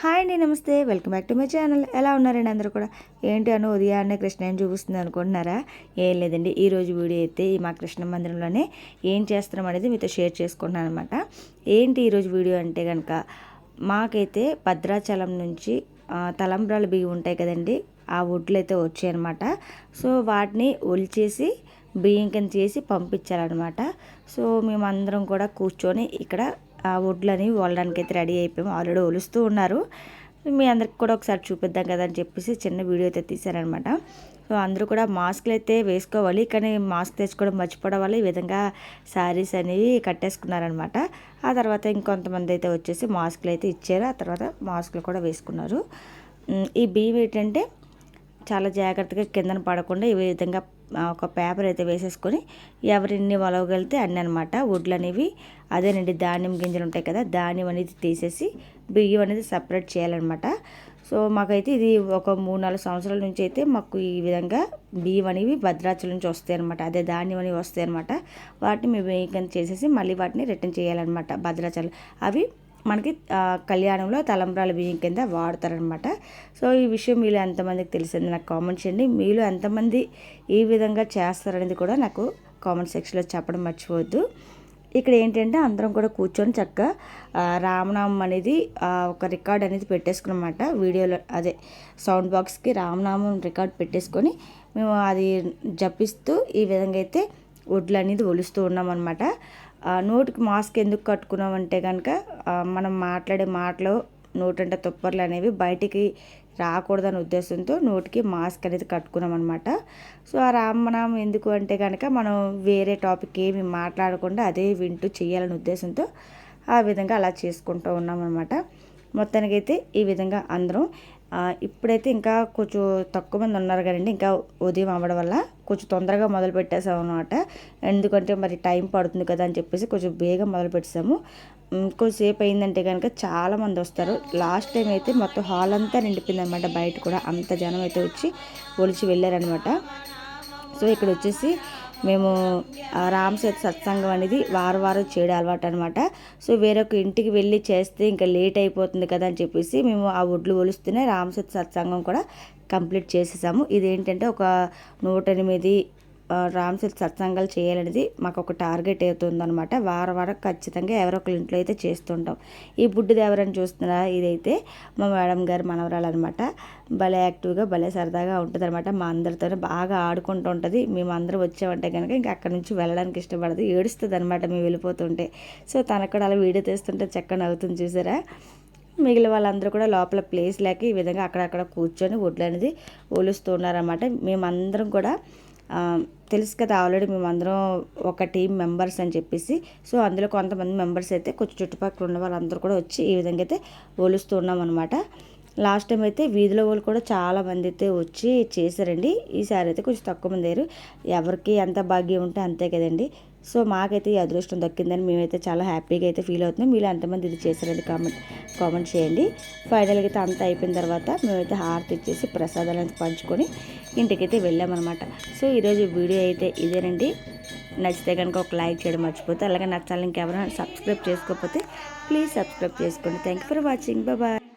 Hi అండి namaste. Welcome back to my channel. ఎలా ఉన్నారండి అందరూ కూడా? ఏంటి అను ఉదయాన్నే కృష్ణ ఏం చూపిస్తుంది అనుకుంటున్నారా? ఏం లేదండి. ఈరోజు వీడియో అయితే మా కృష్ణ మందిరంలోనే ఏం చేస్తున్నాం అనేది మీతో షేర్ చేసుకుంటున్నాను అనమాట ఏంటి ఈరోజు వీడియో అంటే కనుక మాకైతే భద్రాచలం నుంచి తలంబ్రాలు బియ్యం ఉంటాయి కదండి ఆ వడ్లు అయితే వచ్చాయి అనమాట సో వాటిని ఒలిచేసి బియ్యం కింద చేసి పంపించాలన్నమాట. సో మేమందరం కూడా కూర్చొని ఇక్కడ వడ్లని వల్లడానికి అయితే రెడీ అయిపోయాము. ఆల్రెడీ ఒలుస్తూ ఉన్నారు. మీ అందరికి కూడా ఒకసారి చూపిద్దాం కదా అని చెప్పేసి చిన్న వీడియో అయితే తీశారనమాట. సో అందరూ కూడా మాస్క్లు అయితే వేసుకోవాలి. కానీ మాస్క్ తెచ్చుకోవడం మర్చిపోవడం వల్ల ఈ విధంగా శారీస్ అనేవి కట్టేసుకున్నారనమాట. ఆ తర్వాత ఇంకొంతమంది అయితే వచ్చేసి మాస్క్లు అయితే ఇచ్చారు. ఆ తర్వాత మాస్క్లు కూడా వేసుకున్నారు. ఈ బియ్యం ఏంటంటే చాలా జాగ్రత్తగా కిందన పడకుండా ఈ విధంగా ఒక పేపర్ అయితే వేసేసుకొని ఎవరిన్ని వలవగలితే అన్ని అనమాట వడ్లు అనేవి అదేనండి ధాన్యం గింజలు ఉంటాయి కదా ధాన్యం అనేది తీసేసి బియ్యం అనేది సపరేట్ చేయాలన్నమాట. సో మాకైతే ఇది ఒక మూడు నాలుగు సంవత్సరాల నుంచి అయితే మాకు ఈ విధంగా బియ్యం అనేవి భద్రాచలం నుంచి వస్తాయి అనమాట అదే ధాన్యం అనేవి వస్తాయి అనమాట వాటిని మేము బియ్యం చేసేసి మళ్ళీ వాటిని రిటర్న్ చేయాలన్నమాట భద్రాచలం. అవి మనకి కళ్యాణంలో తలంబ్రాల బియ్యం కింద వాడతారనమాట. సో ఈ విషయం మీలో ఎంతమందికి తెలిసింది నాకు కామెంట్ చేయండి. మీలో ఎంతమంది ఈ విధంగా చేస్తారనేది కూడా నాకు కామెంట్ సెక్షన్లో చెప్పడం మర్చిపోవద్దు. ఇక్కడ ఏంటంటే అందరం కూడా కూర్చొని చక్కగా రామనామం అనేది ఒక రికార్డ్ అనేది పెట్టేసుకున్నమాట. వీడియోలో అదే సౌండ్ బాక్స్కి రామనామం రికార్డ్ పెట్టేసుకొని మేము అది జపిస్తూ ఈ విధంగా అయితే వడ్లు అనేది ఒలుస్తూ ఉన్నాం అనమాట నోటికి మాస్క్ ఎందుకు కట్టుకున్నాం అంటే కనుక మనం మాట్లాడే మాటలు నోటంట తుప్పర్లు అనేవి బయటికి రాకూడదనే ఉద్దేశంతో నోటికి మాస్క్ అనేది కట్టుకున్నాం అనమాట సో ఆ రామనామం ఎందుకు అంటే కనుక మనం వేరే టాపిక్ ఏమి మాట్లాడకుండా అదే వింటూ చేయాలనే ఉద్దేశంతో ఆ విధంగా అలా చేసుకుంటూ ఉన్నాం అనమాట మొత్తానికైతే ఈ విధంగా అందరం ఇప్పుడైతే ఇంకా కొంచెం తక్కువ మంది ఉన్నారు కదండి ఇంకా ఉదయం అవ్వడం వల్ల కొంచెం తొందరగా మొదలు పెట్టేసాం అనమాట ఎందుకంటే మరి టైం పడుతుంది కదా అని చెప్పేసి కొంచెం వేగం మొదలు పెట్టేసాము ఇంకోసేపు అయిందంటే కనుక చాలా మంది వస్తారు. లాస్ట్ టైం అయితే మొత్తం హాల్ అంతా నిండిపోయింది అనమాట బయట కూడా అంత జనం అయితే వచ్చి ఒలిచి వెళ్ళారనమాట సో ఇక్కడ వచ్చేసి మేము ఆ సత్సంగం అనేది వారం వారం చేయడం అలవాటు అనమాట సో వేరొక ఇంటికి వెళ్ళి చేస్తే ఇంకా లేట్ అయిపోతుంది కదా అని చెప్పేసి మేము ఆ ఒడ్లు ఒలుస్తూనే రామసేత సత్సంగం కూడా కంప్లీట్ చేసేసాము. ఇదేంటంటే ఒక నూట ఎనిమిది రామ్ రామసేత సత్సంగాలు చేయాలనేది మాకు ఒక టార్గెట్ అవుతుందనమాట వారం వారం ఖచ్చితంగా ఎవరో ఒకరి ఇంట్లో అయితే చేస్తుంటాం. ఈ బుడ్డిది ఎవరైనా చూస్తున్నారా? ఇదైతే మా మేడం గారు మనవరాలు అనమాట భలే యాక్టివ్గా భలే సరదాగా ఉంటుంది అనమాట మా అందరితో బాగా ఆడుకుంటూ ఉంటుంది. మేము అందరం వచ్చామంటే కనుక ఇంకా అక్కడ నుంచి వెళ్ళడానికి ఇష్టపడదు. ఏడుస్తుంది అనమాట మేము వెళ్ళిపోతుంటే. సో తనకు కూడా అలా వీడియో తీస్తుంటే చక్కగా నవ్వుతుంది చూసారా? మిగిలిన వాళ్ళందరూ కూడా లోపల ప్లేస్ లేక ఈ విధంగా అక్కడక్కడ కూర్చొని వడ్లు అనేది ఒలుస్తూ ఉన్నారన్నమాట. మేమందరం కూడా తెలుసు కదా ఆల్రెడీ మేమందరం ఒక టీం మెంబర్స్ అని చెప్పేసి. సో అందులో కొంతమంది మెంబర్స్ అయితే కొంచెం చుట్టుపక్కల ఉన్న వాళ్ళందరూ కూడా వచ్చి ఈ విధంగా అయితే ఒలుస్తూ ఉన్నాం అనమాట లాస్ట్ టైం అయితే వీధిలో వాళ్ళు కూడా చాలా మంది అయితే వచ్చి చేశారండి. ఈసారి అయితే కొంచెం తక్కువ మంది అయ్యారు. ఎవరికి ఎంత భాగ్యం ఉంటే అంతే కదండి. సో మాకైతే ఈ అదృష్టం దక్కిందని మేమైతే చాలా హ్యాపీగా అయితే ఫీల్ అవుతున్నాం. మీరు ఎంతమంది ఇది చేశారని కామెంట్ కామెంట్ చేయండి. ఫైనల్గా అయితే అంతా అయిపోయిన తర్వాత మేమైతే హారతి ఇచ్చేసి ప్రసాదాలు అయితే పంచుకొని ఇంటికైతే వెళ్ళామన్నమాట. సో ఈరోజు వీడియో అయితే ఇదేనండి. నచ్చితే కనుక ఒక లైక్ చేయడం మర్చిపోతే అలాగే నచ్చాలి ఇంకెవరైనా సబ్స్క్రైబ్ చేసుకోకపోతే ప్లీజ్ సబ్స్క్రైబ్ చేసుకోండి. Thank you for watching bye